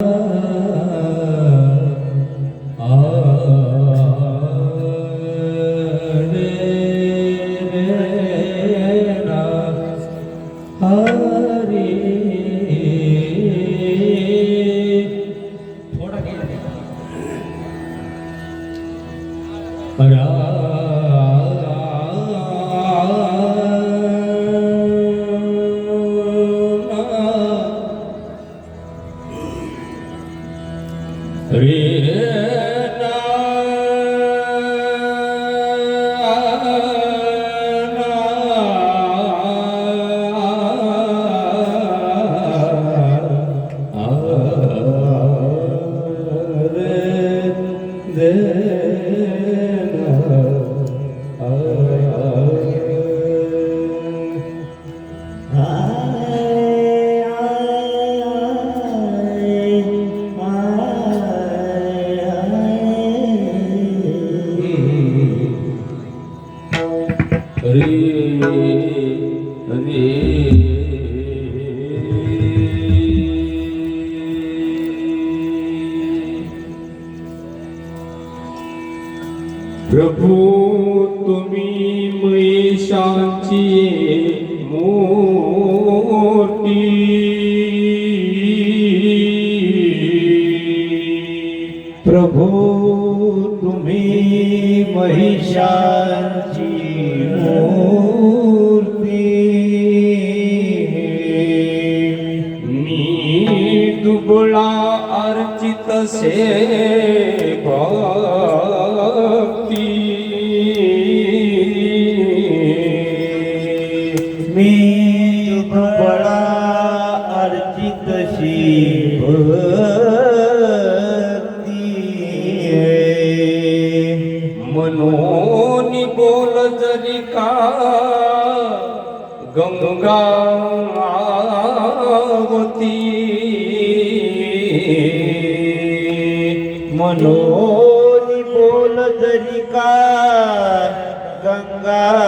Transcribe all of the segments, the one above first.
Oh प्रभू तुम्ही महिषांची मूर्ती मी दुबळा अर्चित से गती मनोनी बोल दरिका गंगावती।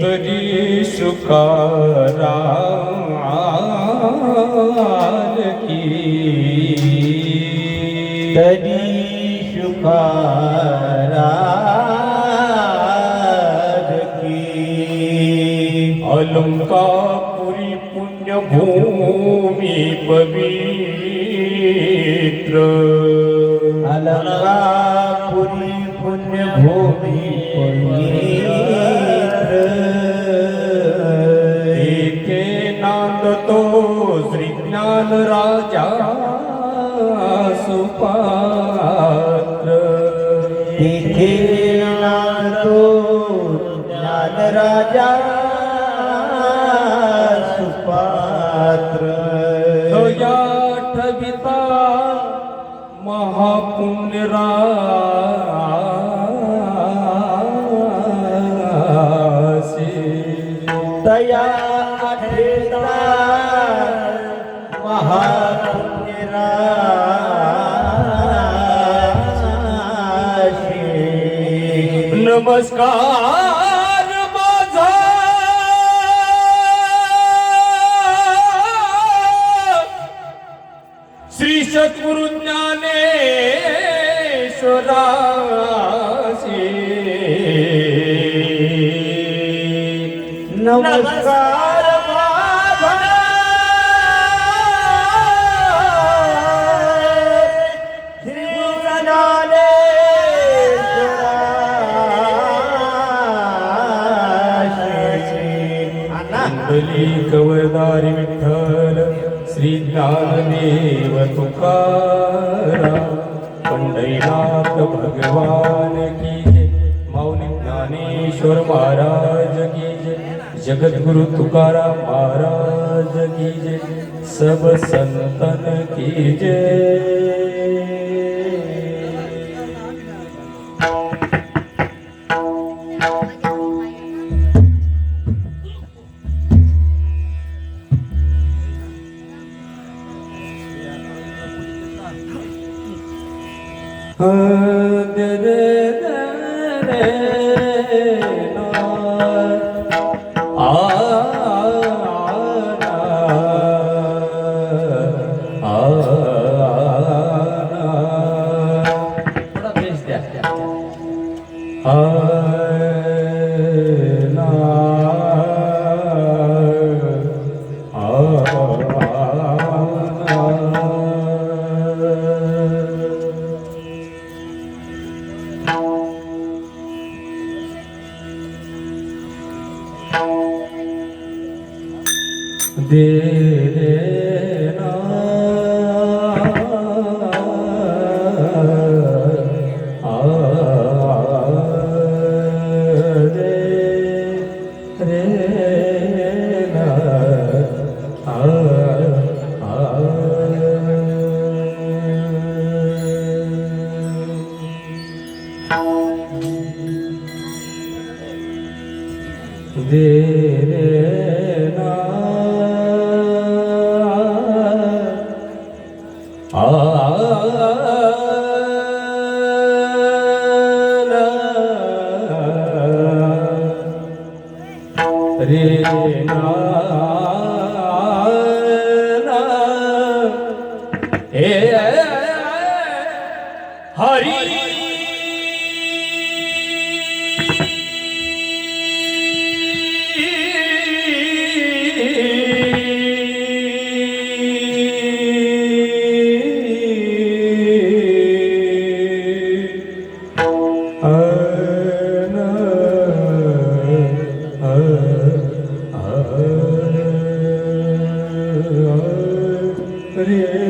तरी सुकारा की। तरी सुकारा अलंकापुरी पुण्यभूमी पवित्र। अलंकापुरी पुण्यभूमी पवित्र। येथे नांदतो श्री ज्ञान राजा सुपात्र। तिथे नांदतो ज्ञानराजा सुपात्र दया ठविता महापुण्य राशी दया आठेता महापुण्यराशी। नमस्कार। सद्गुरु ज्ञानेश्वराशी नमस्कार. तुकारा भगवान की जय मौन ज्ञानेश्वर महाराज की जय जगद्गुरु तुकाराम महाराज की जय सब संतन की जय Espere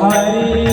हरी